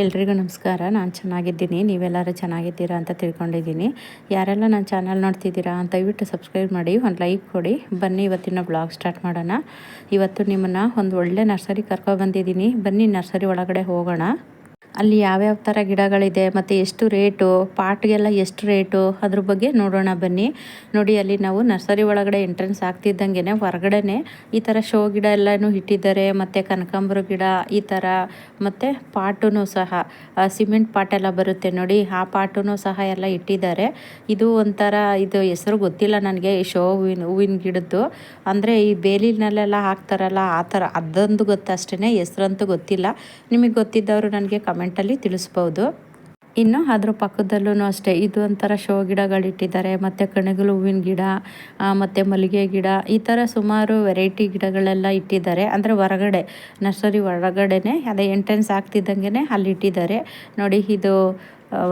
ಎಲ್ರಿಗೂ ನಮಸ್ಕಾರ. ನಾನು ಚೆನ್ನಾಗಿದ್ದೀನಿ. ನೀವೆಲ್ಲರೂ ಚೆನ್ನಾಗಿದ್ದೀರಾ ಅಂತ ತಿಳ್ಕೊಂಡಿದ್ದೀನಿ. ಯಾರೆಲ್ಲ ನನ್ನ ಚಾನಲ್ ನೋಡ್ತಿದ್ದೀರಾ ಅಂತ ದಯವಿಟ್ಟು ಸಬ್ಸ್ಕ್ರೈಬ್ ಮಾಡಿ, ಒಂದು ಲೈಕ್ ಕೊಡಿ. ಬನ್ನಿ ಇವತ್ತಿನ ಬ್ಲಾಗ್ ಸ್ಟಾರ್ಟ್ ಮಾಡೋಣ. ಇವತ್ತು ನಿಮ್ಮನ್ನು ಒಂದು ಒಳ್ಳೆ ನರ್ಸರಿ ಕರ್ಕೊಬಂದಿದ್ದೀನಿ ಬನ್ನಿ ನರ್ಸರಿ ಒಳಗಡೆ ಹೋಗೋಣ. ಅಲ್ಲಿ ಯಾವ್ಯಾವ ಥರ ಗಿಡಗಳಿದೆ, ಮತ್ತು ಎಷ್ಟು ರೇಟು, ಪಾಟ್ಗೆಲ್ಲ ಎಷ್ಟು ರೇಟು, ಅದ್ರ ಬಗ್ಗೆ ನೋಡೋಣ ಬನ್ನಿ. ನೋಡಿ, ಅಲ್ಲಿ ನಾವು ನರ್ಸರಿ ಒಳಗಡೆ ಎಂಟ್ರೆನ್ಸ್ ಆಗ್ತಿದ್ದಂಗೆ ಹೊರಗಡೆ ಈ ಥರ ಶೋ ಗಿಡ ಎಲ್ಲನೂ ಇಟ್ಟಿದ್ದಾರೆ, ಮತ್ತು ಕನಕಾಂಬರ ಗಿಡ ಈ ಥರ ಮತ್ತು ಪಾಟೂ ಸಹ ಸಿಮೆಂಟ್ ಪಾಟ್ ಎಲ್ಲ ಬರುತ್ತೆ ನೋಡಿ, ಆ ಪಾಟೂ ಸಹ ಎಲ್ಲ ಇಟ್ಟಿದ್ದಾರೆ. ಇದು ಒಂಥರ, ಇದು ಹೆಸರು ಗೊತ್ತಿಲ್ಲ ನನಗೆ, ಈ ಶೋ ಹೂವಿನ ಹೂವಿನ ಗಿಡದ್ದು. ಅಂದರೆ ಈ ಬೇಲಿನಲ್ಲೆಲ್ಲ ಹಾಕ್ತಾರಲ್ಲ, ಆ ಥರ ಅದೊಂದು ಗೊತ್ತಷ್ಟೇ ಹೆಸರಂತೂ ಗೊತ್ತಿಲ್ಲ. ನಿಮಗೆ ಗೊತ್ತಿದ್ದವರು ನನಗೆ ಕಮೆಂಟ್ ಕಮೆಂಟಲ್ಲಿ ತಿಳಿಸ್ಬೋದು. ಇನ್ನು ಅದ್ರ ಪಕ್ಕದಲ್ಲೂ ಅಷ್ಟೇ, ಇದು ಒಂಥರ ಶೋ ಗಿಡಗಳಿಟ್ಟಿದ್ದಾರೆ. ಮತ್ತು ಕಣಗಲು ಹೂವಿನ ಗಿಡ ಮತ್ತು ಮಲ್ಲಿಗೆ ಗಿಡ, ಈ ಥರ ಸುಮಾರು ವೆರೈಟಿ ಗಿಡಗಳೆಲ್ಲ ಇಟ್ಟಿದ್ದಾರೆ. ಅಂದರೆ ಹೊರಗಡೆ, ನರ್ಸರಿ ಹೊರಗಡೆನೆ, ಅದೇ ಎಂಟ್ರೆನ್ಸ್ ಆಗ್ತಿದ್ದಂಗೆ ಅಲ್ಲಿ ಇಟ್ಟಿದ್ದಾರೆ ನೋಡಿ, ಇದು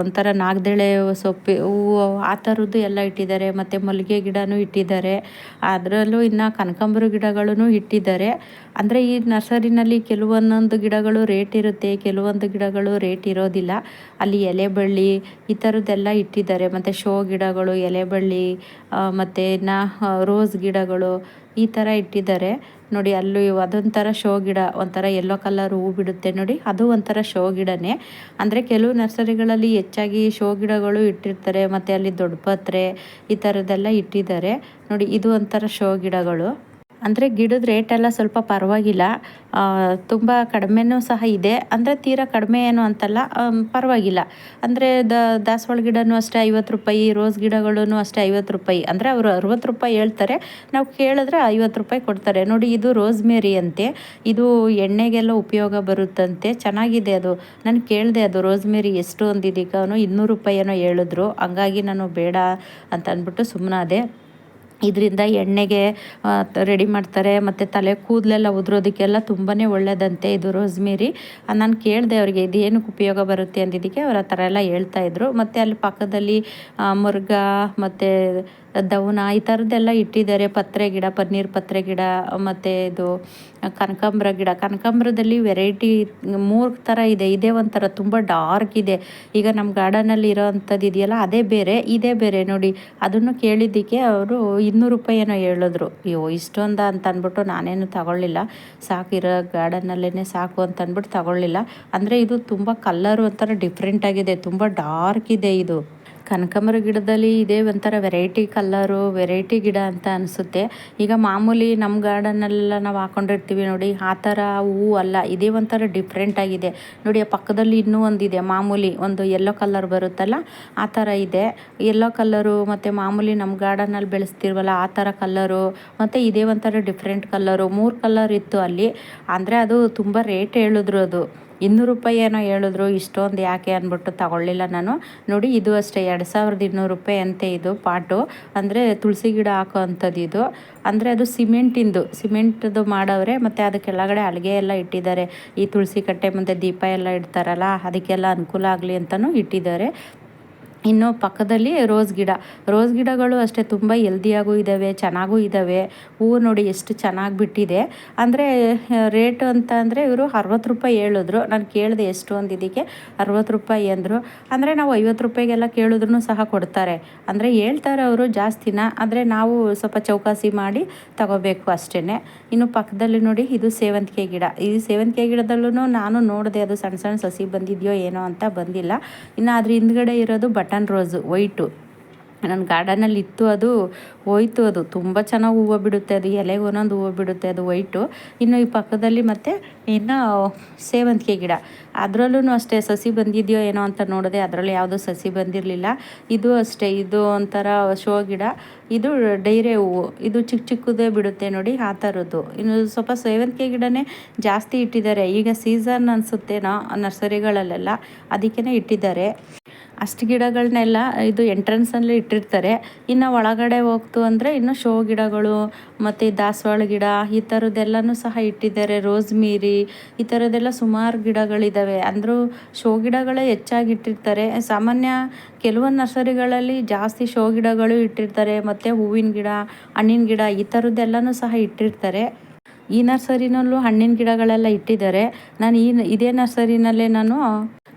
ಒಂಥರ ನಾಗದೆಳೆ ಸೊಪ್ಪು ಹೂವು ಆ ಥರದ್ದು ಎಲ್ಲ ಇಟ್ಟಿದ್ದಾರೆ. ಮತ್ತು ಮಲ್ಲಿಗೆ ಗಿಡನೂ ಇಟ್ಟಿದ್ದಾರೆ. ಅದರಲ್ಲೂ ಇನ್ನು ಕನಕಾಂಬರ ಗಿಡಗಳನ್ನು ಇಟ್ಟಿದ್ದಾರೆ. ಅಂದರೆ ಈ ನರ್ಸರಿನಲ್ಲಿ ಕೆಲವೊಂದೊಂದು ಗಿಡಗಳು ರೇಟ್ ಇರುತ್ತೆ. ಕೆಲವೊಂದು ಗಿಡಗಳು ರೇಟ್ ಇರೋದಿಲ್ಲ. ಅಲ್ಲಿ ಎಲೆ ಬಳ್ಳಿ ಈ ಥರದ್ದೆಲ್ಲ ಇಟ್ಟಿದ್ದಾರೆ. ಮತ್ತು ಶೋ ಗಿಡಗಳು ಎಲೆ ಬಳ್ಳಿ ಮತ್ತು ನಾ ರೋಸ್ ಗಿಡಗಳು ಈ ಥರ ಇಟ್ಟಿದ್ದಾರೆ. ನೋಡಿ, ಅಲ್ಲೂ ಅದೊಂಥರ ಶೋ ಗಿಡ, ಒಂಥರ ಯೆಲ್ಲೋ ಕಲರ್ ಹೂ ಬಿಡುತ್ತೆ ನೋಡಿ. ಅದು ಒಂಥರ ಶೋ ಗಿಡನೇ. ಅಂದರೆ ಕೆಲವು ನರ್ಸರಿಗಳಲ್ಲಿ ಹೆಚ್ಚಾಗಿ ಶೋ ಗಿಡಗಳು ಇಟ್ಟಿರ್ತಾರೆ, ಮತ್ತು ಅಲ್ಲಿ ದೊಡ್ಡ ಪತ್ರೆ ಈ ಥರದ್ದೆಲ್ಲ ಇಟ್ಟಿದ್ದಾರೆ. ನೋಡಿ, ಇದು ಒಂಥರ ಶೋ ಗಿಡಗಳು. ಅಂದರೆ ಗಿಡದ ರೇಟೆಲ್ಲ ಸ್ವಲ್ಪ ಪರವಾಗಿಲ್ಲ. ತುಂಬ ಕಡಿಮೆನೂ ಸಹ ಇದೆ. ಅಂದರೆ ತೀರಾ ಕಡಿಮೆ ಏನು ಅಂತಲ್ಲ ಪರವಾಗಿಲ್ಲ. ಅಂದರೆ ದ, ದಾಸವಾಳ ಗಿಡನೂ ಅಷ್ಟೇ ಐವತ್ತು ರೂಪಾಯಿ, ರೋಸ್ ಗಿಡಗಳೂ ಅಷ್ಟೇ ಐವತ್ತು ರೂಪಾಯಿ. ಅಂದರೆ ಅವರು ಅರುವತ್ತು ರೂಪಾಯಿ ಹೇಳ್ತಾರೆ. ನಾವು ಕೇಳಿದ್ರೆ ಐವತ್ತು ರೂಪಾಯಿ ಕೊಡ್ತಾರೆ. ನೋಡಿ, ಇದು ರೋಸ್ ಮೇರಿ ಅಂತೆ. ಇದು ಎಣ್ಣೆಗೆಲ್ಲ ಉಪಯೋಗ ಬರುತ್ತಂತೆ. ಚೆನ್ನಾಗಿದೆ ಅದು. ನಾನು ಕೇಳಿದೆ ಅದು ರೋಸ್ ಮೇರಿ ಎಷ್ಟು ಅಂದಿದ್ದೀಗ ಅವನು ಇನ್ನೂರು ರೂಪಾಯಿನೋ ಹೇಳಿದ್ರು. ಹಂಗಾಗಿ ನಾನು ಬೇಡ ಅಂತ ಅಂದ್ಬಿಟ್ಟು ಸುಮ್ಮನಾದೆ ಇದರಿಂದ ಎಣ್ಣೆಗೆ ರೆಡಿ ಮಾಡ್ತಾರೆ. ಮತ್ತು ತಲೆ ಕೂದಲೆಲ್ಲ ಉದುರೋದಕ್ಕೆಲ್ಲ ತುಂಬಾ ಒಳ್ಳೆಯದಂತೆ ಇದು ರೋಸ್ಮೇರಿ. ನಾನು ಕೇಳಿದೆ ಅವರಿಗೆ ಇದು ಏನಕ್ಕೆ ಉಪಯೋಗ ಬರುತ್ತೆ? ಅಂದಿದ್ದಕ್ಕೆ ಅವ್ರು ಆ ಥರ ಎಲ್ಲ ಹೇಳ್ತಾಯಿದ್ರು ಮತ್ತು ಅಲ್ಲಿ ಪಕ್ಕದಲ್ಲಿ ಮುರುಗ ಮತ್ತು ದವನ ಈ ಥರದ್ದೆಲ್ಲ ಇಟ್ಟಿದ್ದಾರೆ. ಪತ್ರೆ ಗಿಡ, ಪನ್ನೀರ್ ಪತ್ರೆ ಗಿಡ, ಮತ್ತು ಇದು ಕನಕಾಂಬ್ರ ಗಿಡ. ಕನಕಾಂಬ್ರದಲ್ಲಿ ವೆರೈಟಿ ಮೂರು ಥರ ಇದೆ. ಇದೇ ಒಂಥರ ತುಂಬ ಡಾರ್ಕ್ ಇದೆ. ಈಗ ನಮ್ಮ ಗಾರ್ಡನಲ್ಲಿ ಇರೋ ಅಂಥದ್ದು ಇದೆಯಲ್ಲ, ಅದೇ ಬೇರೆ, ಇದೇ ಬೇರೆ. ನೋಡಿ, ಅದನ್ನು ಕೇಳಿದ್ದಕ್ಕೆ ಅವರು ಇನ್ನೂರು ರೂಪಾಯಿ ಏನೋ ಹೇಳಿದ್ರು. ಅಯ್ಯೋ, ಇಷ್ಟೊಂದ ಅಂತ ಅಂದ್ಬಿಟ್ಟು ನಾನೇನು ತಗೊಳ್ಳಿಲ್ಲ. ಸಾಕಿರೋ ಗಾರ್ಡನಲ್ಲೇ ಸಾಕು ಅಂತ ಅಂದ್ಬಿಟ್ಟು ತಗೊಳ್ಳಿಲ್ಲ. ಅಂದರೆ ಇದು ತುಂಬ ಕಲ್ಲರು ಒಂಥರ ಡಿಫ್ರೆಂಟಾಗಿದೆ ತುಂಬ ಡಾರ್ಕ್ ಇದೆ ಇದು. ಕನಕಾಂಬರ ಗಿಡದಲ್ಲಿ ಇದೇ ಒಂಥರ ವೆರೈಟಿ ಕಲ್ಲರು ವೆರೈಟಿ ಗಿಡ ಅಂತ ಅನಿಸುತ್ತೆ. ಈಗ ಮಾಮೂಲಿ ನಮ್ಮ ಗಾರ್ಡನ್ನೆಲ್ಲ ನಾವು ಹಾಕೊಂಡಿರ್ತೀವಿ ನೋಡಿ, ಆ ಥರ ಹೂವು ಅಲ್ಲ, ಇದೇ ಒಂಥರ ಡಿಫ್ರೆಂಟ್ ಆಗಿದೆ. ನೋಡಿ, ಆ ಪಕ್ಕದಲ್ಲಿ ಇನ್ನೂ ಒಂದಿದೆ, ಮಾಮೂಲಿ ಒಂದು ಯೆಲ್ಲೋ ಕಲರ್ ಬರುತ್ತಲ್ಲ, ಆ ಥರ ಇದೆ. ಯೆಲ್ಲೋ ಕಲ್ಲರು ಮತ್ತು ಮಾಮೂಲಿ ನಮ್ಮ ಗಾರ್ಡನಲ್ಲಿ ಬೆಳೆಸ್ತಿರ್ವಲ್ಲ, ಆ ಥರ ಕಲ್ಲರು ಮತ್ತು ಇದೇ ಒಂಥರ ಡಿಫ್ರೆಂಟ್ ಕಲ್ಲರು ಮೂರು ಕಲ್ಲರ್ ಇತ್ತು ಅಲ್ಲಿ, ಅಂದರೆ ಅದು ತುಂಬ ರೇಟ್ ಹೇಳಿದ್ರು ಅದು. ಇನ್ನೂರು ರೂಪಾಯಿ ಏನೋ ಹೇಳಿದ್ರು, ಇಷ್ಟೊಂದು ಯಾಕೆ ಅಂದ್ಬಿಟ್ಟು ತಗೊಳ್ಳಿಲ್ಲ ನಾನು. ನೋಡಿ, ಇದು ಅಷ್ಟೇ, ಎರಡು ಸಾವಿರದ ಇನ್ನೂರು ರೂಪಾಯಿ ಅಂತೆ ಇದು ಪಾಟು. ಅಂದರೆ ತುಳಸಿ ಗಿಡ ಹಾಕೋ ಅಂಥದ್ದು ಇದು. ಅಂದರೆ ಅದು ಸಿಮೆಂಟಿಂದು, ಸಿಮೆಂಟ್ದು ಮಾಡವ್ರೆ, ಮತ್ತು ಅದಕ್ಕೆ ಕೆಳಗಡೆ ಅಲ್ಲಿಗೆ ಎಲ್ಲ ಇಟ್ಟಿದ್ದಾರೆ. ಈ ತುಳಸಿ ಕಟ್ಟೆ ಮುಂದೆ ದೀಪ ಎಲ್ಲ ಇಡ್ತಾರಲ್ಲ, ಅದಕ್ಕೆಲ್ಲ ಅನುಕೂಲ ಆಗಲಿ ಅಂತಲೂ ಇಟ್ಟಿದ್ದಾರೆ. ಇನ್ನು ಪಕ್ಕದಲ್ಲಿ ರೋಸ್ ಗಿಡ. ರೋಸ್ ಗಿಡಗಳು ಅಷ್ಟೇ ತುಂಬ ಎಲ್ದಿಯಾಗೂ ಇದ್ದಾವೆ ಚೆನ್ನಾಗೂ ಇದ್ದಾವೆ ಹೂವು ನೋಡಿ ಎಷ್ಟು ಚೆನ್ನಾಗಿ ಬಿಟ್ಟಿದೆ. ಅಂದರೆ ರೇಟು ಅಂತ ಅಂದರೆ ಇವರು ಅರವತ್ತು ರೂಪಾಯಿ ಹೇಳಿದ್ರು. ನಾನು ಕೇಳಿದೆ ಎಷ್ಟು ಅಂದಿದ್ದಕ್ಕೆ ಅರವತ್ತು ರೂಪಾಯಿ ಅಂದರು. ಅಂದರೆ ನಾವು ಐವತ್ತು ರೂಪಾಯಿಗೆಲ್ಲ ಕೇಳಿದ್ರು ಸಹ ಕೊಡ್ತಾರೆ. ಅಂದರೆ ಹೇಳ್ತಾರೆ ಅವರು ಜಾಸ್ತಿನ. ಆದರೆ ನಾವು ಸ್ವಲ್ಪ ಚೌಕಾಸಿ ಮಾಡಿ ತಗೋಬೇಕು ಅಷ್ಟೇ ಇನ್ನು ಪಕ್ಕದಲ್ಲಿ ನೋಡಿ ಇದು ಸೇವಂತಿಗೆ ಗಿಡ. ಈ ಸೇವಂತಿಗೆ ಗಿಡದಲ್ಲೂ ನಾನು ನೋಡಿದೆ ಅದು ಸಣ್ಣ ಸಣ್ಣ ಸಸಿ ಬಂದಿದೆಯೋ ಏನೋ ಅಂತ ಬಂದಿಲ್ಲ. ಇನ್ನು ಅದ್ರ ಹಿಂದ್ಗಡೆ ಇರೋದು ಬಟ ಬಟನ್ ರೋಸು ವೈಟು ನನ್ನ ಗಾರ್ಡನಲ್ಲಿ ಇತ್ತು ಅದು, ಹೋಯ್ತು ಅದು. ತುಂಬ ಚೆನ್ನಾಗಿ ಹೂವು ಬಿಡುತ್ತೆ ಅದು. ಎಲೆಗೆ ಒಂದೊಂದು ಹೂವು ಬಿಡುತ್ತೆ ಅದು ವೈಟು ಇನ್ನು ಈ ಪಕ್ಕದಲ್ಲಿ ಮತ್ತು ಇನ್ನು ಸೇವಂತಿಗೆ ಗಿಡ. ಅದರಲ್ಲೂ ಅಷ್ಟೇ, ಸಸಿ ಬಂದಿದೆಯೋ ಏನೋ ಅಂತ ನೋಡಿದೆ ಅದರಲ್ಲಿ ಯಾವುದೂ ಸಸಿ ಬಂದಿರಲಿಲ್ಲ. ಇದು ಅಷ್ಟೇ, ಇದು ಒಂಥರ ಶೋ ಗಿಡ. ಇದು ಡೈರೆ ಹೂವು. ಇದು ಚಿಕ್ಕ ಚಿಕ್ಕದೇ ಬಿಡುತ್ತೆ ನೋಡಿ, ಆ ಥರದ್ದು. ಇನ್ನು ಸ್ವಲ್ಪ ಸೇವಂತಿಗೆ ಗಿಡನೇ ಜಾಸ್ತಿ ಇಟ್ಟಿದ್ದಾರೆ. ಈಗ ಸೀಸನ್ ಅನಿಸುತ್ತೇನೋ, ನರ್ಸರಿಗಳಲ್ಲೆಲ್ಲ ಅದಕ್ಕೇ ಇಟ್ಟಿದ್ದಾರೆ. ಅಷ್ಟು ಗಿಡಗಳನ್ನೆಲ್ಲ ಇದು ಎಂಟ್ರೆನ್ಸಲ್ಲಿ ಇಟ್ಟಿರ್ತಾರೆ. ಇನ್ನು ಒಳಗಡೆ ಹೋಗ್ತು ಅಂದರೆ ಇನ್ನು ಶೋ ಗಿಡಗಳು, ಮತ್ತು ದಾಸವಾಳ ಗಿಡ, ಈ ಥರದ್ದೆಲ್ಲನೂ ಸಹ ಇಟ್ಟಿದ್ದಾರೆ. ರೋಸ್ ಮೀರಿ ಈ ಥರದ್ದೆಲ್ಲ ಸುಮಾರು ಗಿಡಗಳಿದ್ದಾವೆ ಅಂದರೂ ಶೋ ಗಿಡಗಳೇ ಹೆಚ್ಚಾಗಿ ಇಟ್ಟಿರ್ತಾರೆ ಸಾಮಾನ್ಯ ಕೆಲವೊಂದು ನರ್ಸರಿಗಳಲ್ಲಿ ಜಾಸ್ತಿ ಶೋ ಗಿಡಗಳು ಇಟ್ಟಿರ್ತಾರೆ. ಮತ್ತು ಹೂವಿನ ಗಿಡ, ಹಣ್ಣಿನ ಗಿಡ, ಈ ಥರದ್ದೆಲ್ಲನೂ ಸಹ ಇಟ್ಟಿರ್ತಾರೆ. ಈ ನರ್ಸರಿನಲ್ಲೂ ಹಣ್ಣಿನ ಗಿಡಗಳೆಲ್ಲ ಇಟ್ಟಿದ್ದಾರೆ. ನಾನು ಈ, ಇದೇ ನರ್ಸರಿನಲ್ಲೇ ನಾನು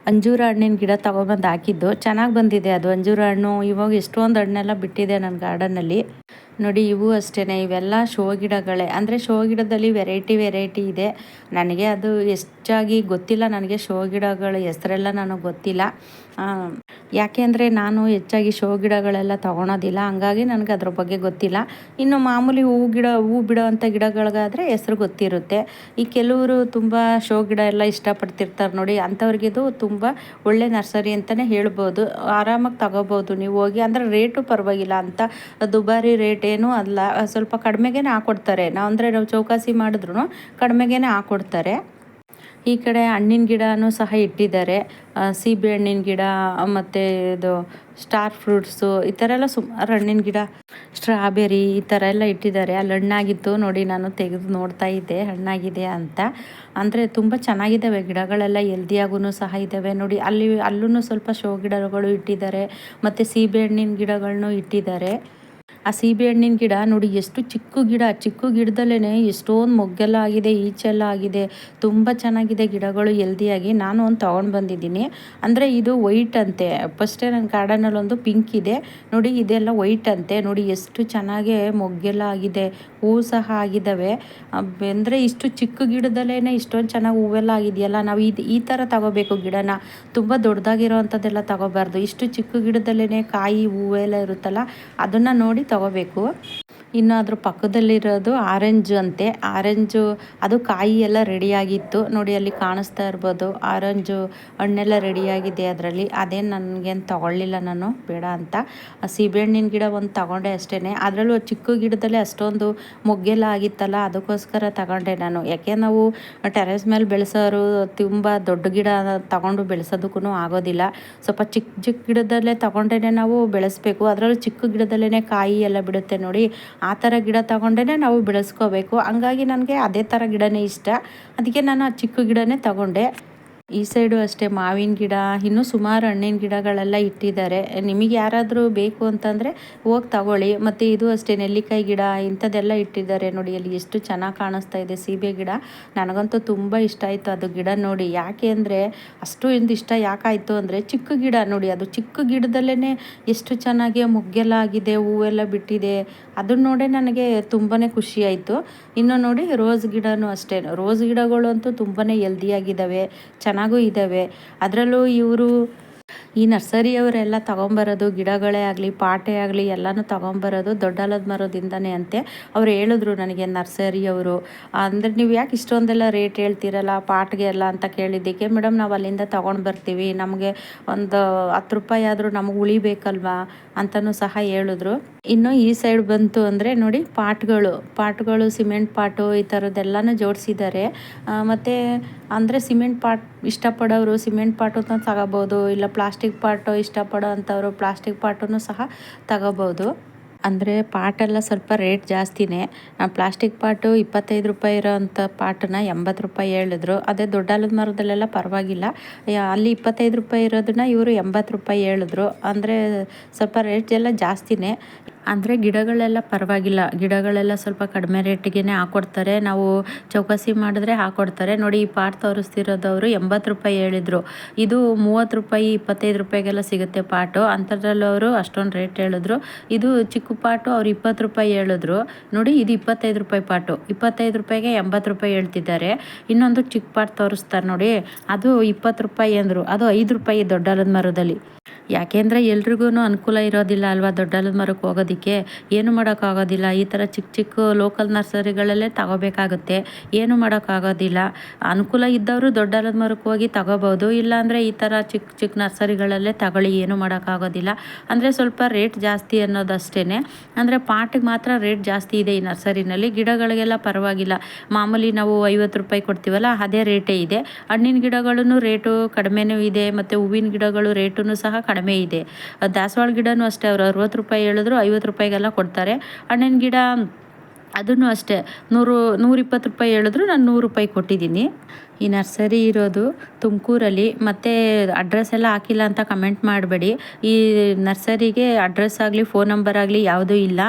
ಅಂಜೂರ ಹಣ್ಣಿನ ಗಿಡ ತೊಗೊಬಂದು ಹಾಕಿದ್ದು. ಚೆನ್ನಾಗಿ ಬಂದಿದೆ ಅದು. ಅಂಜೂರ ಹಣ್ಣು ಇವಾಗ ಎಷ್ಟೊಂದು ಹಣ್ಣೆಲ್ಲ ಬಿಟ್ಟಿದೆ ನನ್ನ ಗಾರ್ಡನ್ನಲ್ಲಿ. ನೋಡಿ, ಇವು ಅಷ್ಟೇ ಇವೆಲ್ಲ ಶೋ ಗಿಡಗಳೇ. ಅಂದರೆ ಶೋ ಗಿಡದಲ್ಲಿ ವೆರೈಟಿ ವೆರೈಟಿ ಇದೆ. ನನಗೆ ಅದು ಹೆಚ್ಚಾಗಿ ಗೊತ್ತಿಲ್ಲ. ನನಗೆ ಶೋ ಗಿಡಗಳ ಹೆಸರೆಲ್ಲ ನನಗೆ ಗೊತ್ತಿಲ್ಲ. ಯಾಕೆ ಅಂದರೆ ನಾನು ಹೆಚ್ಚಾಗಿ ಶೋ ಗಿಡಗಳೆಲ್ಲ ತೊಗೊಳೋದಿಲ್ಲ. ಹಂಗಾಗಿ ನನಗೆ ಅದ್ರ ಬಗ್ಗೆ ಗೊತ್ತಿಲ್ಲ. ಇನ್ನು ಮಾಮೂಲಿ ಹೂ ಗಿಡ, ಹೂ ಬಿಡೋವಂಥ ಗಿಡಗಳಿಗಾದರೆ ಹೆಸ್ರು ಗೊತ್ತಿರುತ್ತೆ. ಈ ಕೆಲವರು ತುಂಬ ಶೋ ಗಿಡ ಎಲ್ಲ ಇಷ್ಟಪಡ್ತಿರ್ತಾರೆ ನೋಡಿ, ಅಂಥವ್ರಿಗಿದು ತುಂಬ ಒಳ್ಳೆ ನರ್ಸರಿ ಅಂತಲೇ ಹೇಳ್ಬೋದು. ಆರಾಮಾಗಿ ತಗೋಬೋದು ನೀವು ಹೋಗಿ. ಅಂದರೆ ರೇಟು ಪರವಾಗಿಲ್ಲ ಅಂತ. ದುಬಾರಿ ರೇಟ್ ಏನೂ ಅಲ್ಲ. ಸ್ವಲ್ಪ ಕಡಿಮೆಗೇ ಹಾಕ್ಕೊಡ್ತಾರೆ ನಾವು ಅಂದರೆ ನಾವು ಚೌಕಾಸಿ ಮಾಡಿದ್ರು ಕಡಿಮೆಗೇ ಹಾಕ್ಕೊಡ್ತಾರೆ ಈ ಕಡೆ ಹಣ್ಣಿನ ಗಿಡನೂ ಸಹ ಇಟ್ಟಿದ್ದಾರೆ. ಸೀಬೆ ಹಣ್ಣಿನ ಗಿಡ, ಮತ್ತು ಇದು ಸ್ಟಾರ್ ಫ್ರೂಟ್ಸು, ಈ ಥರ ಎಲ್ಲ ಸುಮಾರು ಹಣ್ಣಿನ ಗಿಡ, ಸ್ಟ್ರಾಬೆರಿ ಈ ಥರ ಎಲ್ಲ ಇಟ್ಟಿದ್ದಾರೆ. ಅಲ್ಲಿ ಹಣ್ಣಾಗಿತ್ತು ನೋಡಿ, ನಾನು ತೆಗೆದು ನೋಡ್ತಾ ಇದ್ದೆ, ಹಣ್ಣಾಗಿದೆ ಅಂತ. ಅಂದರೆ ತುಂಬ ಚೆನ್ನಾಗಿದ್ದಾವೆ, ಗಿಡಗಳೆಲ್ಲ ಎಲ್ದಿಯಾಗೂ ಸಹ ಇದ್ದಾವೆ. ನೋಡಿ, ಅಲ್ಲಿ, ಅಲ್ಲೂ ಸ್ವಲ್ಪ ಶೋ ಗಿಡಗಳು ಇಟ್ಟಿದ್ದಾರೆ, ಮತ್ತು ಸೀಬೆ ಹಣ್ಣಿನ ಗಿಡಗಳನ್ನೂ ಇಟ್ಟಿದ್ದಾರೆ. ಆ ಸೀಬೆ ಹಣ್ಣಿನ ಗಿಡ ನೋಡಿ ಎಷ್ಟು ಚಿಕ್ಕ ಗಿಡ, ಚಿಕ್ಕ ಗಿಡದಲ್ಲೇ ಎಷ್ಟೊಂದು ಮೊಗ್ಗೆಲ್ಲ ಆಗಿದೆ, ಈಚೆಲ್ಲ ಆಗಿದೆ. ತುಂಬ ಚೆನ್ನಾಗಿದೆ ಗಿಡಗಳು ಎಲ್ದಿಯಾಗಿ ನಾನು ಒಂದು ತೊಗೊಂಡು ಬಂದಿದ್ದೀನಿ. ಅಂದರೆ ಇದು ವೈಟ್ ಅಂತೆ. ಫಸ್ಟೇ ನನ್ನ ಗಾರ್ಡನಲ್ಲಿ ಒಂದು ಪಿಂಕ್ ಇದೆ. ನೋಡಿ ಇದೆಲ್ಲ ವೈಟ್ ಅಂತೆ. ನೋಡಿ ಎಷ್ಟು ಚೆನ್ನಾಗಿ ಮೊಗ್ಗೆಲ್ಲ ಆಗಿದೆ ಹೂವು ಸಹ ಆಗಿದ್ದಾವೆ. ಅಂದರೆ ಇಷ್ಟು ಚಿಕ್ಕ ಗಿಡದಲ್ಲೇ ಇಷ್ಟೊಂದು ಚೆನ್ನಾಗಿ ಹೂವೆಲ್ಲ ಆಗಿದೆಯಲ್ಲ, ನಾವು ಇದು ಈ ಥರ ತಗೋಬೇಕು ಗಿಡನ. ತುಂಬ ದೊಡ್ಡದಾಗಿರೋ ಅಂಥದ್ದೆಲ್ಲ ತಗೋಬಾರ್ದು. ಇಷ್ಟು ಚಿಕ್ಕ ಗಿಡದಲ್ಲೇ ಕಾಯಿ ಹೂವೆಲ್ಲ ಇರುತ್ತಲ್ಲ, ಅದನ್ನು ನೋಡಿ ತಗೋಬೇಕು. ಇನ್ನು ಅದ್ರ ಪಕ್ಕದಲ್ಲಿರೋದು ಆರೆಂಜ್ ಅಂತೆ. ಆರೆಂಜು, ಅದು ಕಾಯಿ ಎಲ್ಲ ರೆಡಿಯಾಗಿತ್ತು. ನೋಡಿ, ಅಲ್ಲಿ ಕಾಣಿಸ್ತಾ ಇರ್ಬೋದು. ಆರೆಂಜು ಹಣ್ಣೆಲ್ಲ ರೆಡಿಯಾಗಿದೆ ಅದರಲ್ಲಿ. ಅದೇನು ನನಗೇನು ತಗೊಳ್ಳಿಲ್ಲ ನಾನು. ಬೇಡ ಅಂತ. ಸೀಬೆಹಣ್ಣಿನ ಗಿಡ ಒಂದು ತಗೊಂಡೆ ಅಷ್ಟೇ ಅದರಲ್ಲೂ ಚಿಕ್ಕ ಗಿಡದಲ್ಲೇ ಅಷ್ಟೊಂದು ಮೊಗ್ಗೆಲ್ಲ ಆಗಿತ್ತಲ್ಲ, ಅದಕ್ಕೋಸ್ಕರ ತಗೊಂಡೆ ನಾನು. ಯಾಕೆ ನಾವು ಟೆರೆಸ್ ಮೇಲೆ ಬೆಳೆಸೋರು ತುಂಬ ದೊಡ್ಡ ಗಿಡ ತಗೊಂಡು ಬೆಳೆಸೋದಕ್ಕೂ ಆಗೋದಿಲ್ಲ. ಸ್ವಲ್ಪ ಚಿಕ್ಕ ಚಿಕ್ಕ ಗಿಡದಲ್ಲೇ ತಗೊಂಡೇ ನಾವು ಬೆಳೆಸಬೇಕು. ಅದರಲ್ಲೂ ಚಿಕ್ಕ ಗಿಡದಲ್ಲೇ ಕಾಯಿ ಎಲ್ಲ ಬಿಡುತ್ತೆ ನೋಡಿ. ಆ ಥರ ಗಿಡ ತಗೊಂಡೇ ನಾವು ಬೆಳೆಸ್ಕೋಬೇಕು. ಹಂಗಾಗಿ ನನಗೆ ಅದೇ ಥರ ಗಿಡನೇ ಇಷ್ಟ. ಅದಕ್ಕೆ ನಾನು ಆ ಚಿಕ್ಕ ಗಿಡನೇ ತಗೊಂಡೆ. ಈ ಸೈಡು ಅಷ್ಟೇ ಮಾವಿನ ಗಿಡ, ಇನ್ನೂ ಸುಮಾರು ಹಣ್ಣಿನ ಗಿಡಗಳೆಲ್ಲ ಇಟ್ಟಿದ್ದಾರೆ. ನಿಮಗೆ ಯಾರಾದರೂ ಬೇಕು ಅಂತಂದರೆ ಹೋಗಿ ತಗೊಳ್ಳಿ. ಮತ್ತು ಇದು ಅಷ್ಟೇ ನೆಲ್ಲಿಕಾಯಿ ಗಿಡ, ಇಂಥದ್ದೆಲ್ಲ ಇಟ್ಟಿದ್ದಾರೆ ನೋಡಿ, ಅಲ್ಲಿ ಎಷ್ಟು ಚೆನ್ನಾಗಿ ಕಾಣಿಸ್ತಾ ಇದೆ ಸೀಬೆ ಗಿಡ. ನನಗಂತೂ ತುಂಬ ಇಷ್ಟ ಆಯಿತು ಅದು ಗಿಡ ನೋಡಿ. ಯಾಕೆ ಅಂದರೆ ಅಷ್ಟು ಇಂದು ಇಷ್ಟ ಯಾಕಾಯಿತು ಅಂದರೆ ಚಿಕ್ಕ ಗಿಡ ನೋಡಿ. ಅದು ಚಿಕ್ಕ ಗಿಡದಲ್ಲೇ ಎಷ್ಟು ಚೆನ್ನಾಗಿ ಮುಗ್ಗೆಲ್ಲ ಆಗಿದೆ, ಹೂವೆಲ್ಲ ಬಿಟ್ಟಿದೆ. ಅದನ್ನ ನೋಡೇ ನನಗೆ ತುಂಬಾ ಖುಷಿ ಆಯಿತು. ಇನ್ನು ನೋಡಿ ರೋಸ್ ಗಿಡನೂ ಅಷ್ಟೇ. ರೋಸ್ ಗಿಡಗಳು ಅಂತೂ ತುಂಬಾ ಹೆಲ್ದಿಯಾಗಿದ್ದಾವೆ ಚೆನ್ನಾಗೂ ಇದ್ದಾವೆ ಅದರಲ್ಲೂ ಇವರು ಈ ನರ್ಸರಿಯವರೆಲ್ಲ ತಗೊಂಬರೋದು, ಗಿಡಗಳೇ ಆಗಲಿ, ಪಾಟೆ ಆಗಲಿ ಎಲ್ಲನೂ ತಗೊಂಬರೋದು ದೊಡ್ಡಲದ ಮರದಿಂದನೇ ಅಂತೆ. ಅವ್ರು ಹೇಳಿದ್ರು ನನಗೆ ನರ್ಸರಿಯವರು. ಅಂದರೆ ನೀವು ಯಾಕೆ ಇಷ್ಟೊಂದೆಲ್ಲ ರೇಟ್ ಹೇಳ್ತೀರಲ್ಲ, ಪಾಟ್ಗೆ ಎಲ್ಲ ಅಂತ ಕೇಳಿದ್ದಕ್ಕೆ, ಮೇಡಮ್, ನಾವು ಅಲ್ಲಿಂದ ತೊಗೊಂಡು ಬರ್ತೀವಿ. ನಮಗೆ ಒಂದು ಹತ್ತು ರೂಪಾಯಿ ಆದರೂ ನಮಗೆ ಉಳಿಬೇಕಲ್ವಾ? ಅಂತಲೂ ಸಹ ಹೇಳಿದ್ರು. ಇನ್ನು ಈ ಸೈಡ್ ಬಂತು ಅಂದರೆ ನೋಡಿ ಪಾಟ್ಗಳು. ಪಾಟ್ಗಳು, ಸಿಮೆಂಟ್ ಪಾಟು ಈ ಥರದ್ದೆಲ್ಲನೂ ಜೋಡಿಸಿದ್ದಾರೆ. ಮತ್ತು ಅಂದರೆ ಸಿಮೆಂಟ್ ಪಾಟ್ ಇಷ್ಟಪಡೋರು ಸಿಮೆಂಟ್ ಪಾಟು ತಗೋಬೋದು, ಇಲ್ಲ ಪ್ಲಾಸ್ಟಿಕ್ ಪಾಟು ಇಷ್ಟಪಡೋ ಅಂಥವ್ರು ಪ್ಲಾಸ್ಟಿಕ್ ಪಾಟನ್ನು ಸಹ ತಗೋಬೋದು. ಅಂದರೆ ಪಾಟೆಲ್ಲ ಸ್ವಲ್ಪ ರೇಟ್ ಜಾಸ್ತಿನೇ. ಪ್ಲಾಸ್ಟಿಕ್ ಪಾಟು ಇಪ್ಪತ್ತೈದು ರೂಪಾಯಿ ಇರೋ ಅಂಥ ಪಾಟನ್ನ ಎಂಬತ್ತು ರೂಪಾಯಿ ಹೇಳಿದ್ರು. ಅದೇ ದೊಡ್ಡ ಮರದಲ್ಲೆಲ್ಲ ಪರವಾಗಿಲ್ಲ. ಅಲ್ಲಿ ಇಪ್ಪತ್ತೈದು ರೂಪಾಯಿ ಇರೋದನ್ನ ಇವರು ಎಂಬತ್ತು ರೂಪಾಯಿ ಹೇಳಿದ್ರು. ಅಂದರೆ ಸ್ವಲ್ಪ ರೇಟ್ ಎಲ್ಲ ಜಾಸ್ತಿನೇ. ಅಂದರೆ ಗಿಡಗಳೆಲ್ಲ ಪರವಾಗಿಲ್ಲ. ಗಿಡಗಳೆಲ್ಲ ಸ್ವಲ್ಪ ಕಡಿಮೆ ರೇಟಿಗೆ ಹಾಕ್ಕೊಡ್ತಾರೆ ನಾವು ಚೌಕಾಸಿ ಮಾಡಿದ್ರೆ ಹಾಕ್ಕೊಡ್ತಾರೆ ನೋಡಿ, ಈ ಪಾಟ್ ತೋರಿಸ್ತಿರೋದವರು ಎಂಬತ್ತು ರೂಪಾಯಿ ಹೇಳಿದರು. ಇದು ಮೂವತ್ತು ರೂಪಾಯಿ, ಇಪ್ಪತ್ತೈದು ರೂಪಾಯಿಗೆಲ್ಲ ಸಿಗುತ್ತೆ ಪಾಟು. ಅಂಥದ್ರಲ್ಲವರು ಅಷ್ಟೊಂದು ರೇಟ್ ಹೇಳಿದ್ರು. ಇದು ಚಿಕ್ಕ ಪಾಟು, ಅವ್ರು ಇಪ್ಪತ್ತು ರೂಪಾಯಿ ಹೇಳಿದ್ರು. ನೋಡಿ, ಇದು ಇಪ್ಪತ್ತೈದು ರೂಪಾಯಿ ಪಾಟು. ಇಪ್ಪತ್ತೈದು ರೂಪಾಯಿಗೆ ಎಂಬತ್ತು ರೂಪಾಯಿ ಹೇಳ್ತಿದ್ದಾರೆ. ಇನ್ನೊಂದು ಚಿಕ್ಕ ಪಾಟ್ ತೋರಿಸ್ತಾರೆ ನೋಡಿ. ಅದು ಇಪ್ಪತ್ತು ರೂಪಾಯಿ ಅಂದರು. ಅದು ಐದು ರೂಪಾಯಿ ದೊಡ್ಡ ಮರದಲ್ಲಿ. ಯಾಕೆಂದರೆ ಎಲ್ರಿಗೂ ಅನುಕೂಲ ಇರೋದಿಲ್ಲ ಅಲ್ವಾ? ದೊಡ್ಡಲದ ಮರಕ್ಕೆ ಹೋಗೋದಕ್ಕೆ. ಏನು ಮಾಡೋಕ್ಕಾಗೋದಿಲ್ಲ. ಈ ಥರ ಚಿಕ್ಕ ಚಿಕ್ಕ ಲೋಕಲ್ ನರ್ಸರಿಗಳಲ್ಲೇ ತಗೋಬೇಕಾಗುತ್ತೆ. ಏನು ಮಾಡೋಕ್ಕಾಗೋದಿಲ್ಲ. ಅನುಕೂಲ ಇದ್ದವರು ದೊಡ್ಡಲದ ಮರಕ್ಕೆ ಹೋಗಿ ತಗೋಬೋದು. ಇಲ್ಲಾಂದರೆ ಈ ಥರ ಚಿಕ್ಕ ಚಿಕ್ಕ ನರ್ಸರಿಗಳಲ್ಲೇ ತಗೊಳ್ಳಿ. ಏನು ಮಾಡೋಕ್ಕಾಗೋದಿಲ್ಲ. ಅಂದರೆ ಸ್ವಲ್ಪ ರೇಟ್ ಜಾಸ್ತಿ ಅನ್ನೋದಷ್ಟೇ ಅಂದರೆ ಪಾಟಿಗೆ ಮಾತ್ರ ರೇಟ್ ಜಾಸ್ತಿ ಇದೆ ಈ ನರ್ಸರಿನಲ್ಲಿ ಗಿಡಗಳಿಗೆಲ್ಲ ಪರವಾಗಿಲ್ಲ. ಮಾಮೂಲಿ ನಾವು ಐವತ್ತು ರೂಪಾಯಿ ಕೊಡ್ತೀವಲ್ಲ, ಅದೇ ರೇಟೇ ಇದೆ. ಹಣ್ಣಿನ ಗಿಡಗಳೂ ರೇಟು ಕಡಿಮೆನೂ ಇದೆ. ಮತ್ತು ಹೂವಿನ ಗಿಡಗಳು ರೇಟೂ ಸಹ ಕಡಿಮೆ ಇದೆ. ದಾಸವಾಳ ಗಿಡನೂ ಅಷ್ಟೇ, ಅವರು ಅರುವತ್ತು ರೂಪಾಯಿ ಹೇಳಿದ್ರು, ಐವತ್ತು ರೂಪಾಯಿಗೆಲ್ಲ ಕೊಡ್ತಾರೆ. ಹಣ್ಣಿನ ಗಿಡ ಅದನ್ನು ಅಷ್ಟೇ, ನೂರು, ನೂರಿಪ್ಪತ್ತು ರೂಪಾಯಿ ಹೇಳಿದ್ರು, ನಾನು ನೂರು ರೂಪಾಯಿ ಕೊಟ್ಟಿದ್ದೀನಿ. ಈ ನರ್ಸರಿ ಇರೋದು ತುಮಕೂರಲ್ಲಿ. ಮತ್ತು ಅಡ್ರೆಸ್ ಎಲ್ಲ ಹಾಕಿಲ್ಲ ಅಂತ ಕಮೆಂಟ್ ಮಾಡಬೇಡಿ. ಈ ನರ್ಸರಿಗೆ ಅಡ್ರೆಸ್ ಆಗಲಿ ಫೋನ್ ನಂಬರ್ ಆಗಲಿ ಯಾವುದೂ ಇಲ್ಲ.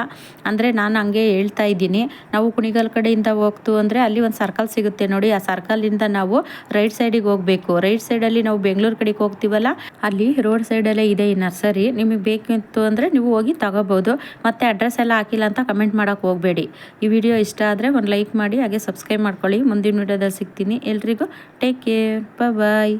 ಅಂದರೆ ನಾನು ಹಂಗೆ ಹೇಳ್ತಾ ಇದ್ದೀನಿ. ನಾವು ಕುಣಿಗಲ್ ಕಡೆಯಿಂದ ಹೋಗ್ತು ಅಂದರೆ ಅಲ್ಲಿ ಒಂದು ಸರ್ಕಲ್ ಸಿಗುತ್ತೆ ನೋಡಿ. ಆ ಸರ್ಕಲಿಂದ ನಾವು ರೈಟ್ ಸೈಡಿಗೆ ಹೋಗಬೇಕು. ರೈಟ್ ಸೈಡಲ್ಲಿ ನಾವು ಬೆಂಗಳೂರು ಕಡೆಗೆ ಹೋಗ್ತೀವಲ್ಲ, ಅಲ್ಲಿ ರೋಡ್ ಸೈಡಲ್ಲೇ ಇದೆ ಈ ನರ್ಸರಿ. ನಿಮಗೆ ಬೇಕಿತ್ತು ಅಂದರೆ ನೀವು ಹೋಗಿ ತಗೋಬೋದು. ಮತ್ತು ಅಡ್ರೆಸ್ ಎಲ್ಲ ಹಾಕಿಲ್ಲ ಅಂತ ಕಮೆಂಟ್ ಮಾಡೋಕ್ಕೆ ಹೋಗಬೇಡಿ. ಈ ವಿಡಿಯೋ ಇಷ್ಟ ಆದರೆ ಒಂದು ಲೈಕ್ ಮಾಡಿ, ಹಾಗೆ ಸಬ್ಸ್ಕ್ರೈಬ್ ಮಾಡ್ಕೊಳ್ಳಿ. ಮುಂದಿನ ವಿಡಿಯೋದಲ್ಲಿ ಸಿಗ್ತೀನಿ. ಎಲ್ರಿಗೂ ಟೇಕ್ ಕೇರ್ ಬಾಯ್